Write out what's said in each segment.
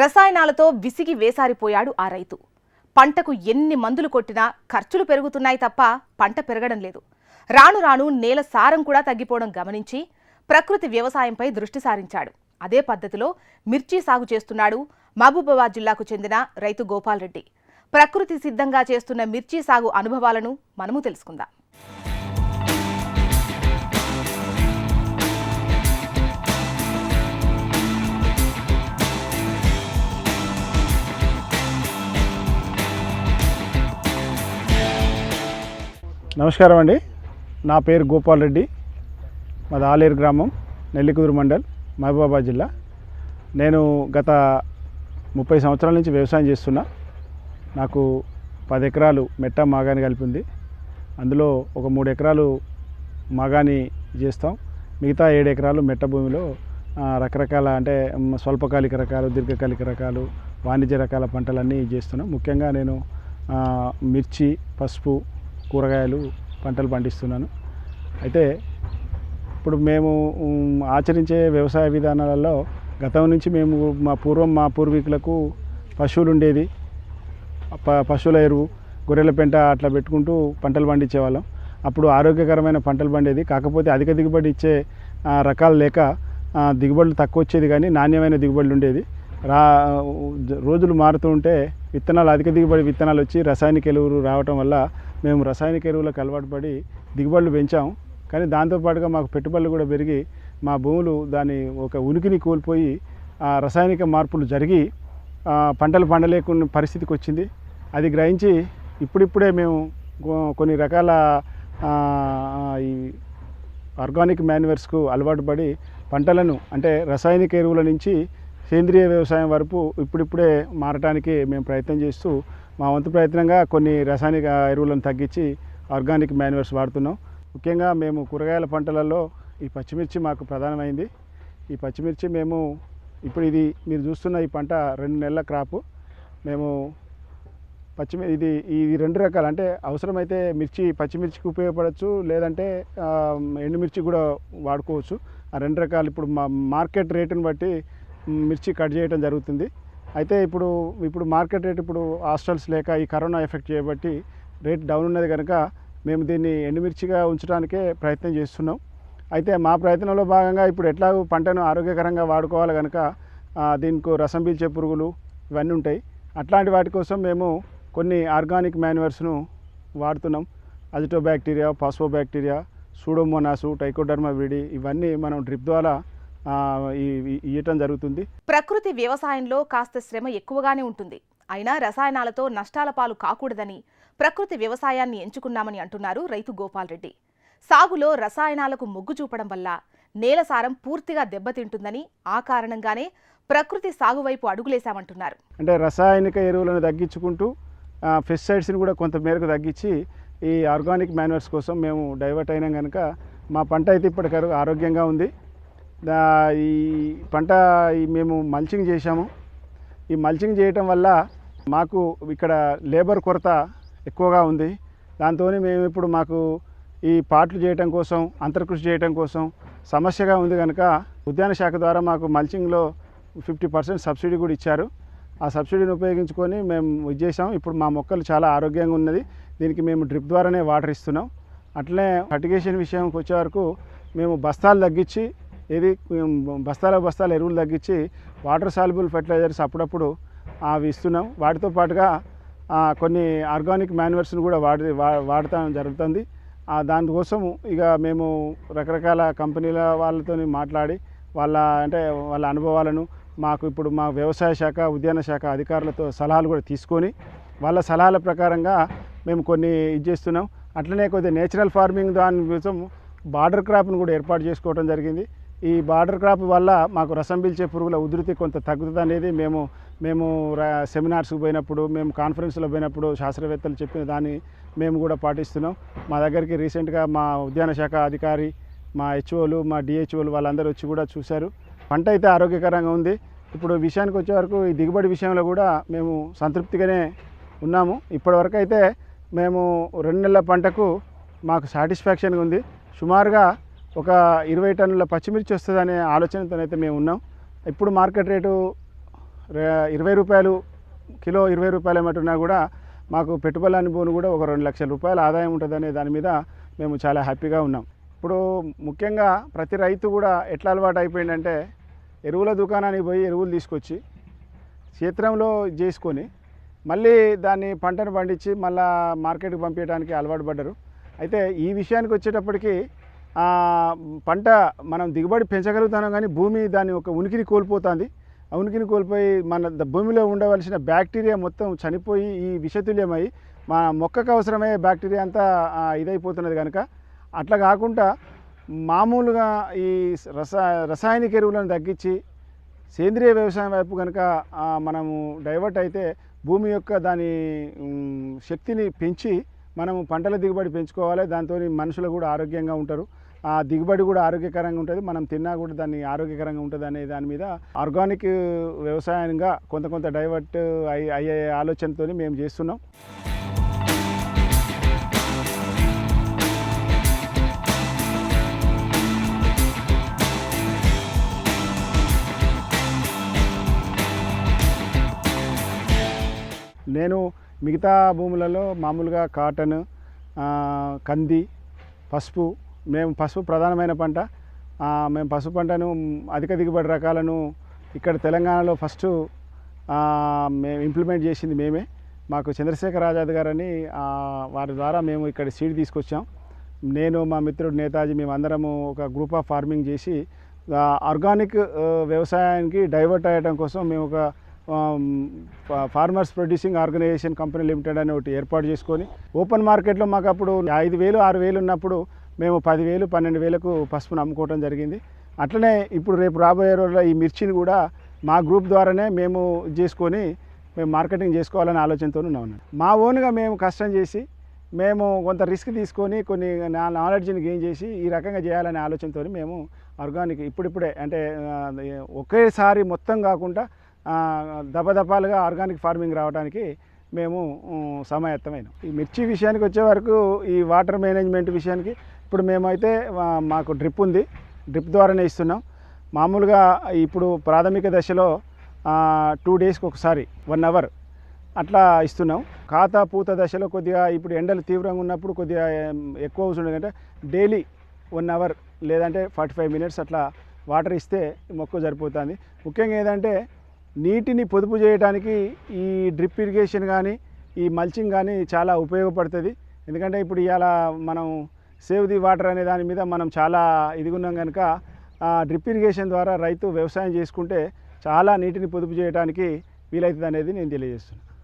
రసాయనాలతో విసిగి వేసారిపోయాడు ఆ రైతు. పంటకు ఎన్ని మందులు కొట్టినా ఖర్చులు పెరుగుతున్నాయి తప్ప పంట పెరగడం లేదు. రాను రాను నేల సారం కూడా తగ్గిపోవడం గమనించి ప్రకృతి వ్యవసాయంపై దృష్టి సారించాడు. అదే పద్ధతిలో మిర్చి సాగు చేస్తున్నాడు మహబూబాబాద్ జిల్లాకు చెందిన రైతు గోపాల్ రెడ్డి. ప్రకృతి సిద్ధంగా చేస్తున్న మిర్చి సాగు అనుభవాలను మనము తెలుసుకుందాం. నమస్కారం అండి. నా పేరు గోపాల్ రెడ్డి. మాది ఆలేరు గ్రామం నెల్లికుదురు మండల్ మహబూబాబాద్ జిల్లా. నేను గత ముప్పై సంవత్సరాల నుంచి వ్యవసాయం చేస్తున్నా. నాకు పది ఎకరాలు మెట్ట మాగాని కలిపింది. అందులో ఒక మూడు ఎకరాలు మాగాని చేస్తాం. మిగతా ఏడు ఎకరాలు మెట్ట భూమిలో రకరకాల అంటే స్వల్పకాలిక రకాలు దీర్ఘకాలిక రకాలు వాణిజ్య రకాల పంటలన్నీ చేస్తున్నాం. ముఖ్యంగా నేను మిర్చి పసుపు కూరగాయలు పంటలు పండిస్తున్నాను. అయితే ఇప్పుడు మేము ఆచరించే వ్యవసాయ విధానాలలో గతం నుంచి మేము మా పూర్వం మా పూర్వీకులకు పశువులు ఉండేది ప పశువుల ఎరువు గొర్రెల పెంట అట్లా పెట్టుకుంటూ పంటలు పండించేవాళ్ళం. అప్పుడు ఆరోగ్యకరమైన పంటలు పండేది. కాకపోతే అధిక దిగుబడి ఇచ్చే రకాలు లేక దిగుబడులు తక్కువ వచ్చేది కానీ నాణ్యమైన దిగుబడులు ఉండేది రా రోజులు మారుతూ ఉంటే విత్తనాలు అధిక దిగుబడి విత్తనాలు వచ్చి రసాయనిక ఎరువులు రావటం వల్ల మేము రసాయనిక ఎరువులకు అలవాటు పడి దిగుబడులు పెంచాం. కానీ దాంతోపాటుగా మాకు పెట్టుబడులు కూడా పెరిగి మా భూములు దాని ఒక ఉనికిని కోల్పోయి ఆ రసాయనిక మార్పులు జరిగి పంటలు పండలేకున్న పరిస్థితికి వచ్చింది. అది గ్రహించి ఇప్పుడిప్పుడే మేము కొన్ని రకాల ఈ ఆర్గానిక్ మాన్యువర్స్కు అలవాటు పడి పంటలను అంటే రసాయనిక ఎరువుల నుంచి సేంద్రియ వ్యవసాయం వరకు ఇప్పుడిప్పుడే మారటానికి మేము ప్రయత్నం చేస్తూ మా వంతు ప్రయత్నంగా కొన్ని రసాయనిక ఎరువులను తగ్గించి ఆర్గానిక్ మాన్యువర్స్ వాడుతున్నాం. ముఖ్యంగా మేము కూరగాయల పంటలలో ఈ పచ్చిమిర్చి మాకు ప్రధానమైంది. ఈ పచ్చిమిర్చి మేము ఇప్పుడు ఇది మీరు చూస్తున్న ఈ పంట రెండు నెలల క్రాపు. మేము పచ్చిమి ఇది ఇది రెండు రకాలు. అంటే అవసరమైతే మిర్చి పచ్చిమిర్చికి ఉపయోగపడవచ్చు లేదంటే ఎండుమిర్చి కూడా వాడుకోవచ్చు. ఆ రెండు రకాలు ఇప్పుడు మా మార్కెట్ రేటుని బట్టి మిర్చి కట్ చేయడం జరుగుతుంది. అయితే ఇప్పుడు ఇప్పుడు మార్కెట్ రేట్ ఇప్పుడు హాస్టల్స్ లేక ఈ కరోనా ఎఫెక్ట్ చేయబట్టి రేట్ డౌన్ ఉన్నది కనుక మేము దీన్ని ఎండుమిర్చిగా ఉంచడానికే ప్రయత్నం చేస్తున్నాం. అయితే మా ప్రయత్నంలో భాగంగా ఇప్పుడు ఎట్లాగో పంటను ఆరోగ్యకరంగా వాడుకోవాలి కనుక దీనికి రసం పీల్చే పురుగులు ఇవన్నీ ఉంటాయి. అట్లాంటి వాటి కోసం మేము కొన్ని ఆర్గానిక్ మాన్యువర్స్ను వాడుతున్నాం. అజిటో bacteria phospho bacteria pseudomonas trichoderma విడి ఇవన్నీ మనం డ్రిప్ ద్వారా ఇయ్యటం జరుగుతుంది. ప్రకృతి వ్యవసాయంలో కాస్త శ్రమ ఎక్కువగానే ఉంటుంది. అయినా రసాయనాలతో నష్టాల పాలు కాకూడదని ప్రకృతి వ్యవసాయాన్ని ఎంచుకున్నామని అంటున్నారు రైతు గోపాల్ రెడ్డి. సాగులో రసాయనాలకు మొగ్గు చూపడం వల్ల నేల సారం పూర్తిగా దెబ్బతింటుందని ఆ కారణంగానే ప్రకృతి సాగు వైపు అడుగులేశామంటున్నారు. అంటే రసాయనిక ఎరువులను తగ్గించుకుంటూ పెస్టిసైడ్స్ని కూడా కొంత మేరకు తగ్గించి ఈ ఆర్గానిక్ మాన్యువర్స్ కోసం మేము డైవర్ట్ అయినాం కనుక మా పంట అయితే ఇప్పటికరకు ఆరోగ్యంగా ఉంది. ఈ పంట మేము మల్చింగ్ చేశాము. ఈ మల్చింగ్ చేయటం వల్ల మాకు ఇక్కడ లేబర్ కొరత ఎక్కువగా ఉంది. దాంతో మేము ఇప్పుడు మాకు ఈ పాటలు చేయటం కోసం అంతర్కృషి చేయటం కోసం సమస్యగా ఉంది కనుక ఉద్యాన శాఖ ద్వారా మాకు మల్చింగ్లో ఫిఫ్టీ పర్సెంట్ సబ్సిడీ కూడా ఇచ్చారు. ఆ సబ్సిడీని ఉపయోగించుకొని మేము ఇది చేసాం ఇప్పుడు మా మొక్కలు చాలా ఆరోగ్యంగా ఉన్నది. దీనికి మేము డ్రిప్ ద్వారానే వాటర్ ఇస్తున్నాం. అట్లనే ఫర్టిగేషన్ విషయంకి వచ్చే వరకు మేము బస్తాలు తగ్గించి ఇది బస్తాల బస్తాల ఎరువులు తగ్గించి వాటర్ సాల్యుబుల్ ఫెర్టిలైజర్స్ అప్పుడప్పుడు అవి ఇస్తున్నాం. వాటితో పాటుగా కొన్ని ఆర్గానిక్ మాన్యువర్స్ని కూడా వాడి వా- వాడటం జరుగుతుంది. దానికోసం ఇక మేము రకరకాల కంపెనీల వాళ్ళతో మాట్లాడి వాళ్ళ అంటే వాళ్ళ అనుభవాలను మాకు ఇప్పుడు మా వ్యవసాయ శాఖ ఉద్యాన శాఖ అధికారులతో సలహాలు కూడా తీసుకొని వాళ్ళ సలహాల ప్రకారంగా మేము కొన్ని ఇది చేస్తున్నాం. అట్లనే కొద్దిగా నేచురల్ ఫార్మింగ్ దాని కోసం బార్డర్ క్రాప్ను కూడా ఏర్పాటు చేసుకోవడం జరిగింది. ఈ బార్డర్ క్రాప్ వల్ల మాకు రసం పీల్చే పురుగుల ఉధృతి కొంత తగ్గుతుంది అనేది మేము మేము సెమినార్స్కి పోయినప్పుడు మేము కాన్ఫరెన్స్లో పోయినప్పుడు శాస్త్రవేత్తలు చెప్పిన దాన్ని మేము కూడా పాటిస్తున్నాం. మా దగ్గరికి రీసెంట్గా మా ఉద్యాన శాఖ అధికారి మా హెచ్ఓలు మా డిహెచ్ఓలు వాళ్ళందరూ వచ్చి కూడా చూశారు. పంట అయితే ఆరోగ్యకరంగా ఉంది. ఇప్పుడు విషయానికి వచ్చే వరకు ఈ దిగుబడి విషయంలో కూడా మేము సంతృప్తిగానే ఉన్నాము. ఇప్పటివరకు అయితే మేము రెండు నెలల పంటకు మాకు సాటిస్ఫాక్షన్గా ఉంది. సుమారుగా ఒక ఇరవై టన్నుల పచ్చిమిర్చి వస్తుందనే ఆలోచనతోనైతే మేము ఉన్నాం. ఇప్పుడు మార్కెట్ రేటు ఇరవై రూపాయలు కిలో ఇరవై రూపాయలు ఏమంటున్నా కూడా మాకు పెట్టుబడులని అనుభవం కూడా ఒక రెండు లక్షల రూపాయల ఆదాయం ఉంటుందనే దాని మీద మేము చాలా హ్యాపీగా ఉన్నాం. ఇప్పుడు ముఖ్యంగా ప్రతి రైతు కూడా ఎట్లా అలవాటు అయిపోయిందంటే ఎరువుల దుకాణానికి పోయి ఎరువులు తీసుకొచ్చి క్షేత్రంలో చేసుకొని మళ్ళీ దాన్ని పంటను పండించి మళ్ళా మార్కెట్కి పంపించడానికి అలవాటు పడ్డారు. అయితే ఈ విషయానికి వచ్చేటప్పటికి పంట మనం దిగుబడి పెంచగలుగుతున్నాం కానీ భూమి దాని ఒక ఉనికిని కోల్పోతుంది. ఉనికిని కోల్పోయి మన ద- భూమిలో ఉండవలసిన బ్యాక్టీరియా మొత్తం చనిపోయి ఈ విషతుల్యమై మన మొక్కకు అవసరమయ్యే బ్యాక్టీరియా అంతా ఇదైపోతున్నది కనుక అట్లా కాకుండా మామూలుగా ఈ రస రసాయనిక ఎరువులను తగ్గించి సేంద్రియ వ్యవసాయం వైపు కనుక మనము డైవర్ట్ అయితే భూమి యొక్క దాని శక్తిని పెంచి మనము పంటల దిగుబడి పెంచుకోవాలి దాంతో మనుషులు కూడా ఆరోగ్యంగా ఉంటారు. ఆ దిగుబడి కూడా ఆరోగ్యకరంగా ఉంటుంది మనం తిన్నా కూడా దాన్ని ఆరోగ్యకరంగా ఉంటుంది అనే దాని మీద ఆర్గానిక్ వ్యవసాయంగా కొంత కొంత డైవర్ట్ అయ్యే అయ్యే ఆలోచనతో మేము చేస్తున్నాం. నేను మిగతా భూములలో మామూలుగా కాటన్ కంది పసుపు మేము పసుపు ప్రధానమైన పంట. మేము పసుపు పంటను అధిక దిగుబడి రకాలను ఇక్కడ తెలంగాణలో ఫస్ట్ మేము ఇంప్లిమెంట్ చేసింది మేమే. మాకు చంద్రశేఖర్ ఆజాద్ గారని వారి ద్వారా మేము ఇక్కడ సీడ్ తీసుకొచ్చాం. నేను మా మిత్రుడు నేతాజీ మేమందరము ఒక గ్రూప్ ఆఫ్ ఫార్మింగ్ చేసి ఆర్గానిక్ వ్యవసాయానికి డైవర్ట్ అయ్యడం కోసం మేము ఒక farmers producing organisation company limited అని ఒకటి ఏర్పాటు చేసుకొని ఓపెన్ మార్కెట్లో మాకు అప్పుడు ఐదు వేలు ఆరు వేలు ఉన్నప్పుడు మేము పదివేలు పన్నెండు వేలకు పసుపును అమ్ముకోవడం జరిగింది. అట్లనే ఇప్పుడు రేపు రాబోయే రోజుల్లో ఈ మిర్చిని కూడా మా గ్రూప్ ద్వారానే మేము చేసుకొని మేము మార్కెటింగ్ చేసుకోవాలనే ఆలోచనతో ఉన్నాం మా ఓన్గా మేము కష్టం చేసి మేము కొంత రిస్క్ తీసుకొని కొన్ని నా నాలెడ్జ్ని గెయిన్ చేసి ఈ రకంగా చేయాలనే ఆలోచనతో మేము ఆర్గానిక్ ఇప్పుడిప్పుడే అంటే ఒకేసారి మొత్తం కాకుండా దపదపాలుగా ఆర్గానిక్ ఫార్మింగ్ రావడానికి మేము సమాయత్తమైన సమాయత్తమైనాం. ఈ మిర్చి విషయానికి వచ్చే వరకు ఈ వాటర్ మేనేజ్మెంట్ విషయానికి ఇప్పుడు మేమైతే మాకు డ్రిప్ ఉంది. డ్రిప్ ద్వారానే ఇస్తున్నాం. మామూలుగా ఇప్పుడు ప్రాథమిక దశలో టూ డేస్కి ఒకసారి వన్ అవర్ అట్లా ఇస్తున్నాం. ఖాతా పూత దశలో కొద్దిగా ఇప్పుడు ఎండలు తీవ్రంగా ఉన్నప్పుడు కొద్దిగా ఎక్కువ అవసరం ఎందుకంటే డైలీ వన్ అవర్ లేదంటే ఫార్టీ ఫైవ్ మినిట్స్ అట్లా వాటర్ ఇస్తే మొక్క సరిపోతుంది. ముఖ్యంగా ఏంటంటే నీటిని పొదుపు చేయడానికి ఈ డ్రిప్ ఇరిగేషన్ కానీ ఈ మల్చింగ్ కానీ చాలా ఉపయోగపడుతుంది. ఎందుకంటే ఇప్పుడు ఇలా మనం సేవ్ ది వాటర్ అనే దాని మీద మనం చాలా ఇదిగున్నాం కనుక డ్రిప్ ఇరిగేషన్ ద్వారా రైతు వ్యవసాయం చేసుకుంటే చాలా నీటిని పొదుపు చేయడానికి వీలవుతుంది అనేది నేను తెలియజేస్తున్నాను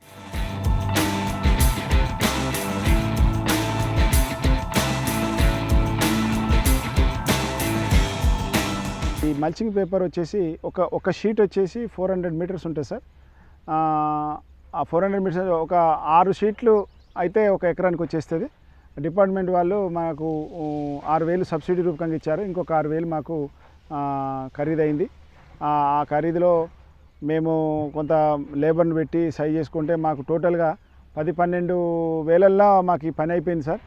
ఈ మల్చింగ్ పేపర్ వచ్చేసి ఒక ఒక షీట్ వచ్చేసి ఫోర్ హండ్రెడ్ మీటర్స్ ఉంటుంది సార్. ఆ, ఫోర్ హండ్రెడ్ మీటర్స్ ఒక ఆరు షీట్లు అయితే ఒక ఎకరానికి వచ్చేస్తుంది. డిపార్ట్మెంట్ వాళ్ళు మాకు ఆరు వేలు సబ్సిడీ రూపకంగా ఇచ్చారు. ఇంకొక ఆరు వేలు మాకు ఖరీదైంది. ఆ ఖరీదులో మేము కొంత లేబర్ని పెట్టి సై చేసుకుంటే మాకు టోటల్గా పది పన్నెండు వేలల్లో మాకు ఈ పని అయిపోయింది సార్.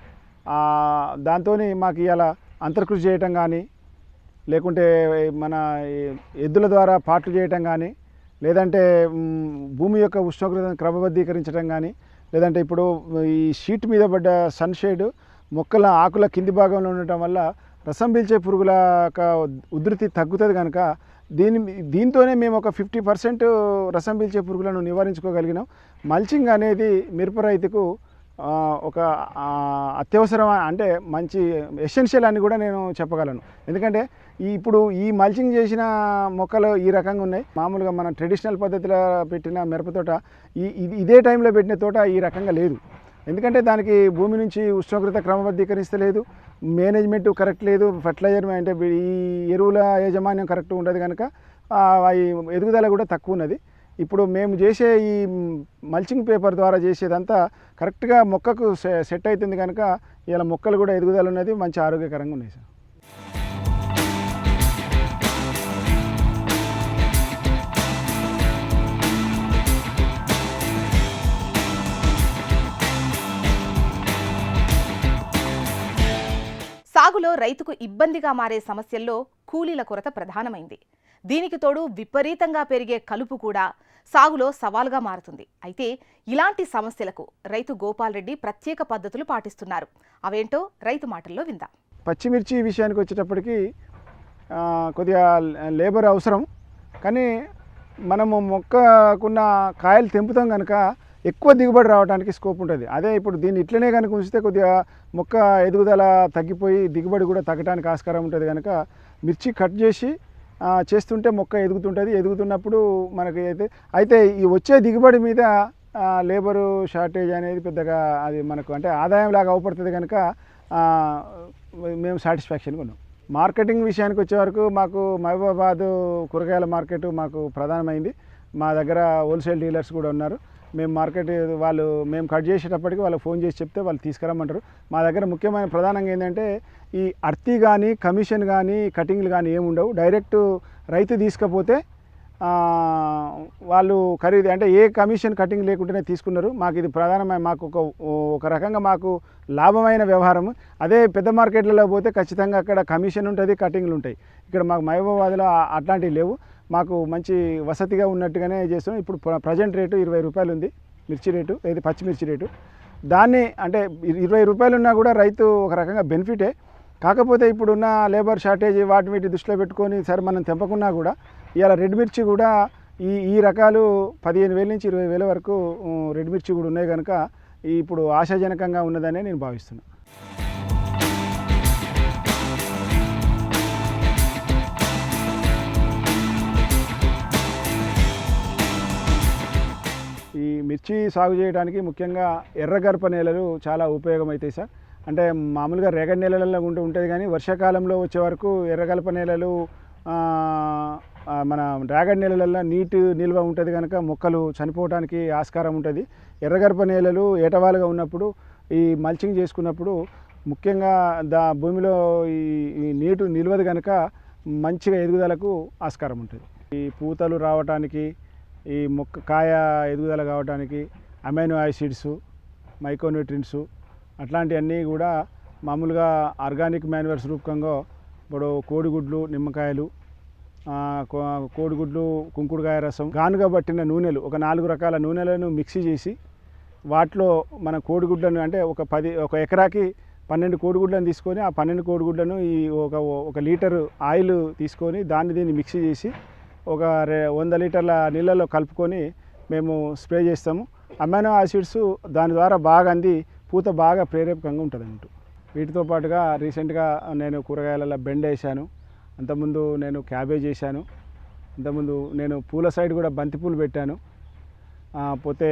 దాంతో మాకు ఇవాళ అంతర్కృషి చేయటం కానీ లేకుంటే మన ఎద్దుల ద్వారా పాటలు చేయటం కానీ లేదంటే భూమి యొక్క ఉష్ణోగ్రతను క్రమబద్ధీకరించడం కానీ లేదంటే ఇప్పుడు ఈ షీట్ మీద పడ్డ సన్షేడ్ మొక్కల ఆకుల కింది భాగంలో ఉండటం వల్ల రసం పీల్చే పురుగుల యొక్క ఉధృతి తగ్గుతుంది కనుక దీని దీంతోనే మేము ఒక ఫిఫ్టీ పర్సెంట్ రసం పీల్చే పురుగులను నివారించుకోగలిగినాం. మల్చింగ్ అనేది మిరప రైతుకు ఒక అత్యవసరం అంటే మంచి ఎసెన్షియల్ అని కూడా నేను చెప్పగలను. ఎందుకంటే ఈ ఇప్పుడు ఈ మల్చింగ్ చేసిన మొక్కలు ఈ రకంగా ఉన్నాయి. మామూలుగా మన ట్రెడిషనల్ పద్ధతిలో పెట్టిన మిరప తోట ఈ ఇదే టైంలో పెట్టిన తోట ఈ రకంగా లేదు. ఎందుకంటే దానికి భూమి నుంచి ఉష్ణోగ్రత క్రమబద్ధీకరిస్తలేదు. మేనేజ్మెంట్ కరెక్ట్ లేదు. ఫర్టిలైజర్ అంటే ఈ ఎరువుల యాజమాన్యం కరెక్ట్ ఉండదు కనుక ఈ ఎదుగుదల కూడా తక్కువ ఉన్నది. ఇప్పుడు మేము చేసే ఈ మల్చింగ్ పేపర్ ద్వారా చేసేదంతా కరెక్ట్గా మొక్కకు సె- సెట్ అవుతుంది కనుక ఇలా మొక్కలు కూడా ఎదుగుదల ఉన్నది మంచి ఆరోగ్యకరంగా ఉన్నాయి సార్. సాగులో రైతుకు ఇబ్బందిగా మారే సమస్యల్లో కూలీల కొరత ప్రధానమైంది. దీనికి తోడు విపరీతంగా పెరిగే కలుపు కూడా సాగులో సవాలుగా మారుతుంది. అయితే ఇలాంటి సమస్యలకు రైతు గోపాల్ రెడ్డి ప్రత్యేక పద్ధతులు పాటిస్తున్నారు. అవేంటో రైతు మాటల్లో విందాం. పచ్చిమిర్చి విషయానికి వచ్చేటప్పటికి కొద్దిగా లేబర్ అవసరం. కానీ మనము మొక్కకున్న కాయలు తెంపుతాం కనుక ఎక్కువ దిగుబడి రావడానికి స్కోప్ ఉంటుంది. అదే ఇప్పుడు దీన్ని ఇట్లనే కనుక ఉంచితే కొద్దిగా మొక్క ఎదుగుదల తగ్గిపోయి దిగుబడి కూడా తగ్గడానికి ఆస్కారం ఉంటుంది కనుక మిర్చి కట్ చేసి చేస్తుంటే మొక్క ఎదుగుతుంటుంది. ఎదుగుతున్నప్పుడు మనకి అయితే అయితే ఈ వచ్చే దిగుబడి మీద లేబరు షార్టేజ్ అనేది పెద్దగా అది మనకు అంటే ఆదాయం లాగా అవపడుతుంది కనుక మేము సాటిస్ఫాక్షన్గా ఉన్నాం. మార్కెటింగ్ విషయానికి వచ్చే వరకు మాకు మహబూబాబాద్ కూరగాయల మార్కెట్ మాకు ప్రధానమైంది. మా దగ్గర హోల్సేల్ డీలర్స్ కూడా ఉన్నారు. మేము మార్కెట్ వాళ్ళు మేము కట్ చేసేటప్పటికి వాళ్ళకి ఫోన్ చేసి చెప్తే వాళ్ళు తీసుకురమ్మంటారు. మా దగ్గర ముఖ్యమైన ప్రధానంగా ఏంటంటే ఈ అర్తి కానీ కమిషన్ కానీ కటింగ్లు కానీ ఏమి ఉండవు. డైరెక్ట్ రైతు తీసుకపోతే వాళ్ళు ఖరీదు అంటే ఏ కమిషన్ కటింగ్ లేకుండానే తీసుకున్నారు. మాకు ఇది ప్రధానమైన మాకు ఒక ఒక రకంగా మాకు లాభమైన వ్యవహారం అదే పెద్ద మార్కెట్లలో పోతే ఖచ్చితంగా అక్కడ కమిషన్ ఉంటుంది కటింగ్లు ఉంటాయి. ఇక్కడ మాకు మహబూబాబాద్లో అట్లాంటివి లేవు. మాకు మంచి వసతిగా ఉన్నట్టుగానే చేస్తున్నాం. ఇప్పుడు ప్రజెంట్ రేటు ఇరవై రూపాయలు ఉంది. మిర్చి రేటు ఇది పచ్చిమిర్చి రేటు. దాన్ని అంటే ఇరవై రూపాయలు ఉన్నా కూడా రైతు ఒక రకంగా బెనిఫిటే. కాకపోతే ఇప్పుడున్న లేబర్ షార్టేజ్ వాటి వీటి దృష్టిలో పెట్టుకొని సరే మనం తెంపకున్నా కూడా ఇవాళ రెడ్ మిర్చి కూడా ఈ ఈ రకాలు పదిహేను వేల నుంచి ఇరవై వేల వరకు రెడ్ మిర్చి కూడా ఉన్నాయి కనుక ఇప్పుడు ఆశాజనకంగా ఉన్నదనే నేను భావిస్తున్నాను ఈ మిర్చి సాగు చేయడానికి ముఖ్యంగా ఎర్రగర్ప నేలలు చాలా ఉపయోగమవుతాయి సార్. అంటే మామూలుగా రేగడి నేలలలో ఉంటూ ఉంటుంది కానీ వర్షాకాలంలో వచ్చే వరకు ఎర్రగల్ప నేలలు మన రేగడి నేలలలో నీటి నిల్వ ఉంటుంది కనుక మొక్కలు చనిపోవడానికి ఆస్కారం ఉంటుంది. ఎర్రగర్భ నేలలు ఏటవాలుగా ఉన్నప్పుడు ఈ మల్చింగ్ చేసుకున్నప్పుడు ముఖ్యంగా దా భూమిలో ఈ ఈ నీటు నిల్వదు కనుక మంచిగా ఎదుగుదలకు ఆస్కారం ఉంటుంది. ఈ పూతలు రావటానికి ఈ మొక్క కాయ ఎదుగుదల కావడానికి అమైనో యాసిడ్స్ మైక్రోన్యూట్రిన్స్ అట్లాంటివన్నీ కూడా మామూలుగా ఆర్గానిక్ మాన్యువల్స్ రూపకంగా ఇప్పుడు కోడిగుడ్లు నిమ్మకాయలు కో- కోడిగుడ్లు కుంకుడుకాయ రసం గానుగా పట్టిన నూనెలు ఒక నాలుగు రకాల నూనెలను మిక్సీ చేసి వాటిలో మన కోడిగుడ్లను అంటే ఒక పది ఒక ఎకరాకి పన్నెండు కోడిగుడ్లను తీసుకొని ఆ పన్నెండు కోడిగుడ్లను ఈ ఒక ఒక లీటర్ ఆయిల్ తీసుకొని దాన్ని దీన్ని మిక్సీ చేసి ఒక రె వంద లీటర్ల నీళ్ళలో కలుపుకొని మేము స్ప్రే చేస్తాము. అమైనో యాసిడ్స్ దాని ద్వారా బాగా అంది పూత బాగా ప్రేరేపకంగా ఉంటుంది అన్నట్టు వీటితో పాటుగా రీసెంట్గా నేను కూరగాయలలో బెండ్ వేసాను అంతకుముందు నేను క్యాబేజ్ వేసాను అంతకుముందు నేను పూల సైడ్ కూడా బంతిపూలు పెట్టాను. పోతే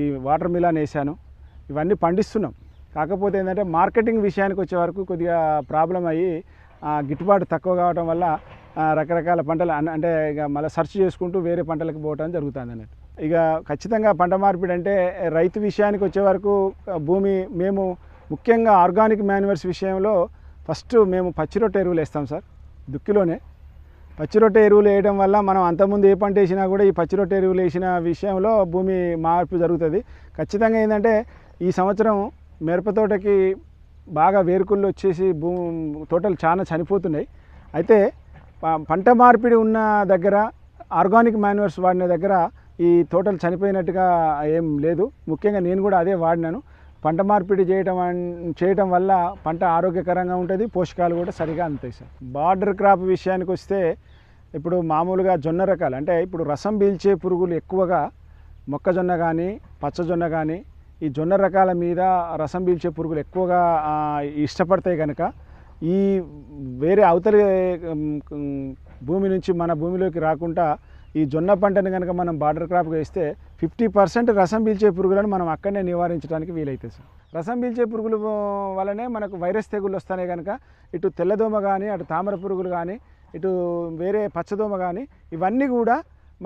ఈ వాటర్ మిలాన్ వేసాను ఇవన్నీ పండిస్తున్నాం. కాకపోతే ఏంటంటే మార్కెటింగ్ విషయానికి వచ్చే వరకు కొద్దిగా ప్రాబ్లం అయ్యి గిట్టుబాటు తక్కువ కావడం వల్ల రకరకాల పంటలు అన్న- అంటే ఇక మళ్ళీ సెర్చ్ చేసుకుంటూ వేరే పంటలకు పోవటం జరుగుతుంది అన్నట్టు. ఇక ఖచ్చితంగా పంట మార్పిడి అంటే రైతు విషయానికి వచ్చే వరకు భూమి మేము ముఖ్యంగా ఆర్గానిక్ మాన్యువర్స్ విషయంలో ఫస్ట్ మేము పచ్చి రొట్టె ఎరువులు వేస్తాం సార్ దుక్కిలోనే. పచ్చి రొట్టె ఎరువులు వేయడం వల్ల మనం అంతకుముందు ఏ పంట వేసినా కూడా ఈ పచ్చి రొట్టె ఎరువులు వేసిన విషయంలో భూమి మార్పు జరుగుతుంది. ఖచ్చితంగా ఏంటంటే ఈ సంవత్సరం మిరపతోటకి బాగా వేరుకుళ్ళు వచ్చేసి భూ తోటలు చాలా చనిపోతున్నాయి. అయితే పంట మార్పిడి ఉన్న దగ్గర ఆర్గానిక్ మాన్యువర్స్ వాడిన దగ్గర ఈ తోటలు చనిపోయినట్టుగా ఏం లేదు. ముఖ్యంగా నేను కూడా అదే వాడినాను. పంట మార్పిడి చేయటం చేయటం వల్ల పంట ఆరోగ్యకరంగా ఉంటుంది పోషకాలు కూడా సరిగా అందుతాయి సార్. బార్డర్ క్రాప్ విషయానికి వస్తే ఇప్పుడు మామూలుగా జొన్న రకాలు అంటే ఇప్పుడు రసం పీల్చే పురుగులు ఎక్కువగా మొక్కజొన్న కానీ పచ్చజొన్న కానీ ఈ జొన్న రకాల మీద రసం పీల్చే పురుగులు ఎక్కువగా ఇష్టపడతాయి కనుక ఈ వేరే అవతలి భూమి నుంచి మన భూమిలోకి రాకుండా ఈ జొన్న పంటను కనుక మనం బార్డర్ క్రాప్గా వేస్తే ఫిఫ్టీ పర్సెంట్ రసం పీల్చే పురుగులను మనం అక్కడనే నివారించడానికి వీలవుతుంది సార్. రసం పీల్చే పురుగుల వల్లనే మనకు వైరస్ తెగుళ్ళు వస్తాయి కనుక ఇటు తెల్లదోమ కానీ అటు తామర పురుగులు కానీ ఇటు వేరే పచ్చదోమ కానీ ఇవన్నీ కూడా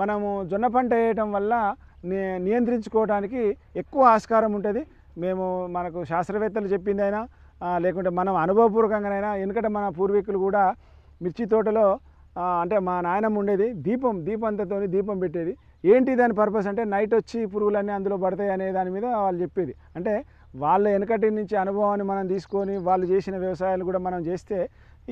మనము జొన్న పంట వేయటం వల్ల నియంత్రించుకోవడానికి ఎక్కువ ఆస్కారం ఉంటుంది. మేము మనకు శాస్త్రవేత్తలు చెప్పిందైనా లేకుంటే మనం అనుభవపూర్వకంగానైనా ఎందుకంటే మన పూర్వీకులు కూడా మిర్చి తోటలో అంటే మా నాయనమ్మ ఉండేది దీపం దీపంతతో దీపం పెట్టేది. ఏంటి దాని పర్పస్ అంటే నైట్ వచ్చి పురుగులన్నీ అందులో పడతాయి అనే దాని మీద వాళ్ళు చెప్పేది. అంటే వాళ్ళ వెనకటి నుంచి అనుభవాన్ని మనం తీసుకొని వాళ్ళు చేసిన వ్యవసాయాలు కూడా మనం చేస్తే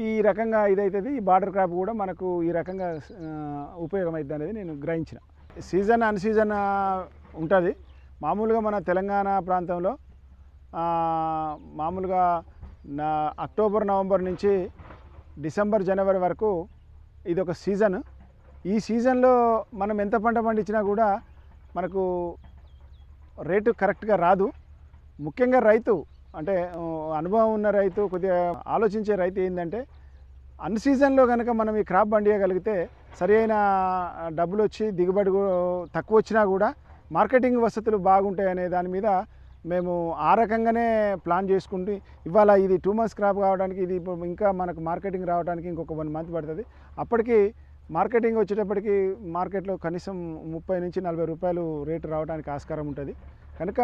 ఈ రకంగా ఇదైతుంది ఈ బార్డర్ క్రాప్ కూడా మనకు ఈ రకంగా ఆ, ఉపయోగమవుతుంది అనేది నేను గ్రహించిన. సీజన్ అన్ సీజన్ ఉంటుంది. మామూలుగా మన తెలంగాణ ప్రాంతంలో మామూలుగా నా అక్టోబర్ నవంబర్ నుంచి డిసెంబర్ జనవరి వరకు ఇది ఒక సీజన్. ఈ సీజన్లో మనం ఎంత పంట పండించినా కూడా మనకు రేటు కరెక్ట్గా రాదు. ముఖ్యంగా రైతు అంటే అనుభవం ఉన్న రైతు కొద్దిగా ఆలోచించే రైతు ఏంటంటే అన్ సీజన్లో కనుక మనం ఈ క్రాప్ పండియగలిగితే సరి అయిన డబ్బులు వచ్చి దిగుబడి తక్కువ వచ్చినా కూడా మార్కెటింగ్ వసతులు బాగుంటాయి అనే దాని మీద మేము ఆ రకంగానే ప్లాన్ చేసుకుంటూ ఇవాళ ఇది టూ మంత్స్ క్రాప్ కావడానికి ఇది ఇప్పుడు ఇంకా మనకు మార్కెటింగ్ రావడానికి ఇంకొక వన్ మంత్ పడుతుంది. అప్పటికి మార్కెటింగ్ వచ్చేటప్పటికి మార్కెట్లో కనీసం ముప్పై నుంచి నలభై రూపాయలు రేటు రావడానికి ఆస్కారం ఉంటుంది. కనుక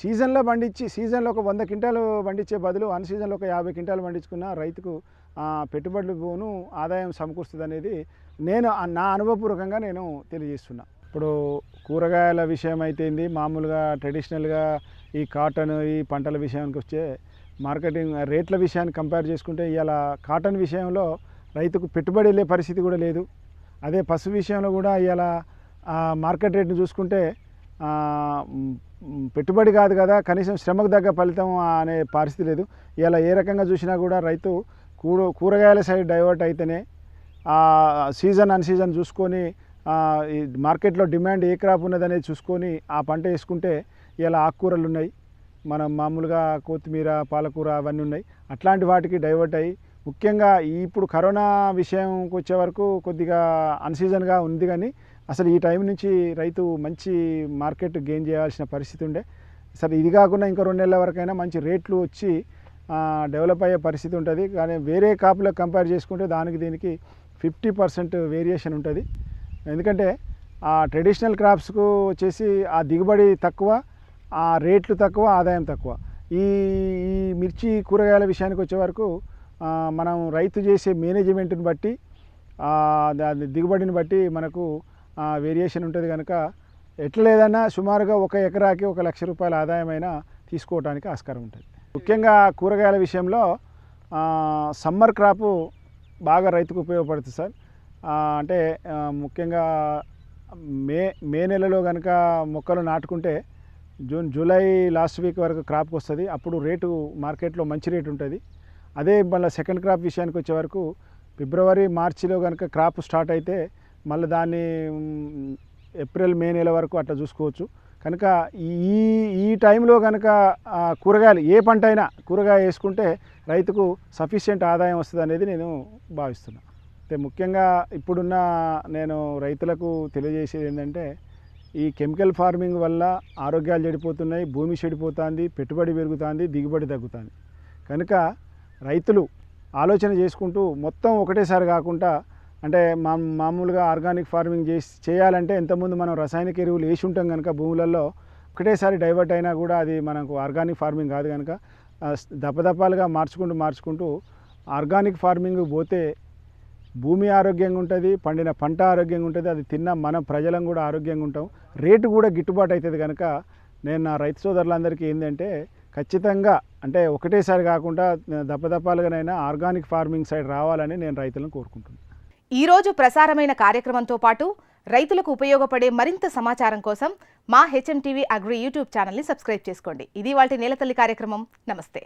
సీజన్లో పండించి సీజన్లో ఒక వంద క్వింటాలు పండించే బదులు అన్ సీజన్లో ఒక యాభై క్వింటాలు పండించుకున్న రైతుకు పెట్టుబడులు పోను ఆదాయం సమకూరుస్తుంది అనేది నేను నా అనుభవపూర్వకంగా నేను తెలియజేస్తున్నాను ఇప్పుడు కూరగాయల విషయం అయితేంది మామూలుగా ట్రెడిషనల్గా ఈ కాటన్ ఈ పంటల విషయానికి వచ్చే మార్కెటింగ్ రేట్ల విషయాన్ని కంపేర్ చేసుకుంటే ఇవాళ కాటన్ విషయంలో రైతుకు పెట్టుబడి వెళ్ళే పరిస్థితి కూడా లేదు. అదే పసుపు విషయంలో కూడా ఇవాళ మార్కెట్ రేట్ని చూసుకుంటే పెట్టుబడి కాదు కదా కనీసం శ్రమకు తగ్గ ఫలితం అనే పరిస్థితి లేదు. ఇలా ఏ రకంగా చూసినా కూడా రైతు కూర కూరగాయల సైడ్ డైవర్ట్ అయితేనే ఆ సీజన్ అన్ సీజన్ చూసుకొని మార్కెట్లో డిమాండ్ ఏ క్రాప్ ఉన్నదనేది చూసుకొని ఆ పంట వేసుకుంటే ఇలా ఆకుకూరలు ఉన్నాయి. మనం మామూలుగా కొత్తిమీర పాలకూర అవన్నీ ఉన్నాయి. అట్లాంటి వాటికి డైవర్ట్ అయ్యి ముఖ్యంగా ఇప్పుడు కరోనా విషయంకి వచ్చే వరకు కొద్దిగా అన్సీజన్గా ఉంది కానీ అసలు ఈ టైం నుంచి రైతు మంచి మార్కెట్ గెయిన్ చేయాల్సిన పరిస్థితి ఉండే. సరే ఇది కాకుండా ఇంకా రెండు నెలల వరకైనా మంచి రేట్లు వచ్చి డెవలప్ అయ్యే పరిస్థితి ఉంటుంది. కానీ వేరే కాపులకు కంపేర్ చేసుకుంటే దానికి దీనికి ఫిఫ్టీ పర్సెంట్ వేరియేషన్ ఉంటుంది. ఎందుకంటే ఆ ట్రెడిషనల్ క్రాప్స్కు వచ్చేసి ఆ దిగుబడి తక్కువ ఆ రేట్లు తక్కువ ఆదాయం తక్కువ. ఈ ఈ మిర్చి కూరగాయల విషయానికి వచ్చే వరకు మనం రైతు చేసే మేనేజ్మెంట్ని బట్టి దాని దిగుబడిని బట్టి మనకు వేరియేషన్ ఉంటుంది కనుక ఎట్లా లేదన్నా సుమారుగా ఒక ఎకరాకి ఒక లక్ష రూపాయల ఆదాయమైనా తీసుకోవడానికి ఆస్కారం ఉంటుంది. ముఖ్యంగా కూరగాయల విషయంలో సమ్మర్ క్రాపు బాగా రైతుకు ఉపయోగపడుతుంది సార్. అంటే ముఖ్యంగా మే మే నెలలో కనుక మొక్కలు నాటుకుంటే జూన్ జూలై లాస్ట్ వీక్ వరకు క్రాప్కి వస్తుంది. అప్పుడు రేటు మార్కెట్లో మంచి రేటు ఉంటుంది. అదే మళ్ళీ సెకండ్ క్రాప్ విషయానికి వచ్చే వరకు ఫిబ్రవరి మార్చిలో కనుక క్రాప్ స్టార్ట్ అయితే మళ్ళీ దాన్ని ఏప్రిల్ మే నెల వరకు అట్లా చూసుకోవచ్చు. కనుక ఈ ఈ టైంలో కనుక కూరగాయలు ఏ పంట అయినా కూరగాయ వేసుకుంటే రైతుకు సఫిషియెంట్ ఆదాయం వస్తుంది అనేది నేను భావిస్తున్నాను అయితే ముఖ్యంగా ఇప్పుడున్న నేను రైతులకు తెలియజేసేది ఏంటంటే ఈ కెమికల్ ఫార్మింగ్ వల్ల ఆరోగ్యాలు చెడిపోతున్నాయి భూమి చెడిపోతుంది పెట్టుబడి పెరుగుతుంది దిగుబడి తగ్గుతుంది. కనుక రైతులు ఆలోచన చేసుకుంటూ మొత్తం ఒకటేసారి కాకుండా అంటే మా మామూలుగా ఆర్గానిక్ ఫార్మింగ్ చేసి చేయాలంటే ఇంతకుముందు మనం రసాయనిక ఎరువులు వేసి ఉంటాం కనుక భూములలో ఒకటేసారి డైవర్ట్ అయినా కూడా అది మనకు ఆర్గానిక్ ఫార్మింగ్ కాదు కనుక దపదపాలుగా మార్చుకుంటూ మార్చుకుంటూ ఆర్గానిక్ ఫార్మింగ్ పోతే భూమి ఆరోగ్యంగా ఉంటుంది పండిన పంట ఆరోగ్యంగా ఉంటుంది అది తిన్న మన ప్రజలం కూడా ఆరోగ్యంగా ఉంటాం. రేటు కూడా గిట్టుబాటు అవుతుంది కనుక నేను నా రైతు సోదరులందరికీ ఏంటంటే ఖచ్చితంగా అంటే ఒకటేసారి కాకుండా దప్పదప్పాలుగానైనా ఆర్గానిక్ ఫార్మింగ్ సైడ్ రావాలని నేను రైతులను కోరుకుంటున్నాను ఈరోజు ప్రసారమైన కార్యక్రమంతో పాటు రైతులకు ఉపయోగపడే మరింత సమాచారం కోసం మా H M TV agri YouTube ఛానల్ని సబ్స్క్రైబ్ చేసుకోండి. ఇది వాటి నేలతల్లి కార్యక్రమం. నమస్తే.